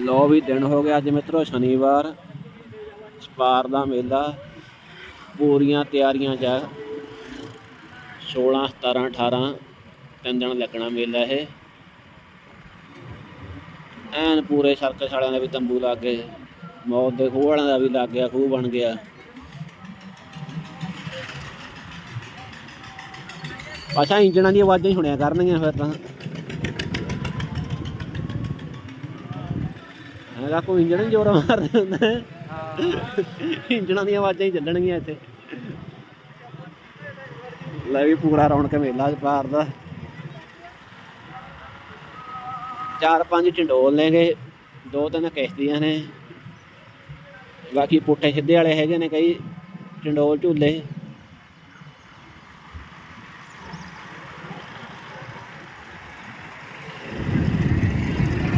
ਲੋ ਵੀ ਦਿਨ ਹੋ ਗਿਆ ਅੱਜ ਮਿੱਤਰੋ, ਸ਼ਨੀਵਾਰ ਸਪਾਰ ਦਾ ਮੇਲਾ। ਪੂਰੀਆਂ ਤਿਆਰੀਆਂ ਚ ਆ। 16 17 18 ਤਿੰਨ ਦਿਨ ਲੱਗਣਾ ਮੇਲਾ ਇਹ। ਐਨ ਪੂਰੇ ਸਰਕਸ ਵਾਲਿਆਂ ਦੇ ਵੀ ਤੰਬੂ ਲੱਗ ਗਏ। ਮੌਤ ਦੇ ਖੂਹ ਵਾਲਿਆਂ ਦਾ ਵੀ ਲੱਗ ਗਿਆ, ਖੂਹ ਬਣ ਗਿਆ। ਅੱਛਾ, ਇੰਜਣਾਂ ਦੀ ਆਵਾਜ਼ਾਂ ਹੀ ਸੁਣਿਆ ਕਰਨਗੀਆਂ ਫਿਰ ਤਾਂ। ਹੈਗਾ ਕੋਈ ਇੰਜਣ ਨੀ ਜ਼ੋਰ ਮਾਰਦੇ ਹੁੰਦੇ? ਇੰਜਣਾਂ ਦੀਆਂ ਆਵਾਜ਼ਾਂ ਹੀ ਚੱਲਣਗੀਆਂ ਇੱਥੇ। ਲੈ ਵੀ ਪੂਰਾ ਰੌਣਕ ਮੇਲਾ ਅੱਜ ਪਾਰ ਦਾ। ਚਾਰ ਪੰਜ ਢੰਡੋਲ ਨੇਗੇ, ਦੋ ਤਿੰਨ ਕਿਸ਼ਤੀਆਂ ਨੇ। ਬਾਕੀ ਪੁੱਠੇ ਸਿੱਧੇ ਵਾਲੇ ਹੈਗੇ ਨੇ ਕਈ ਢੰਡੋਲ ਝੂਲੇ।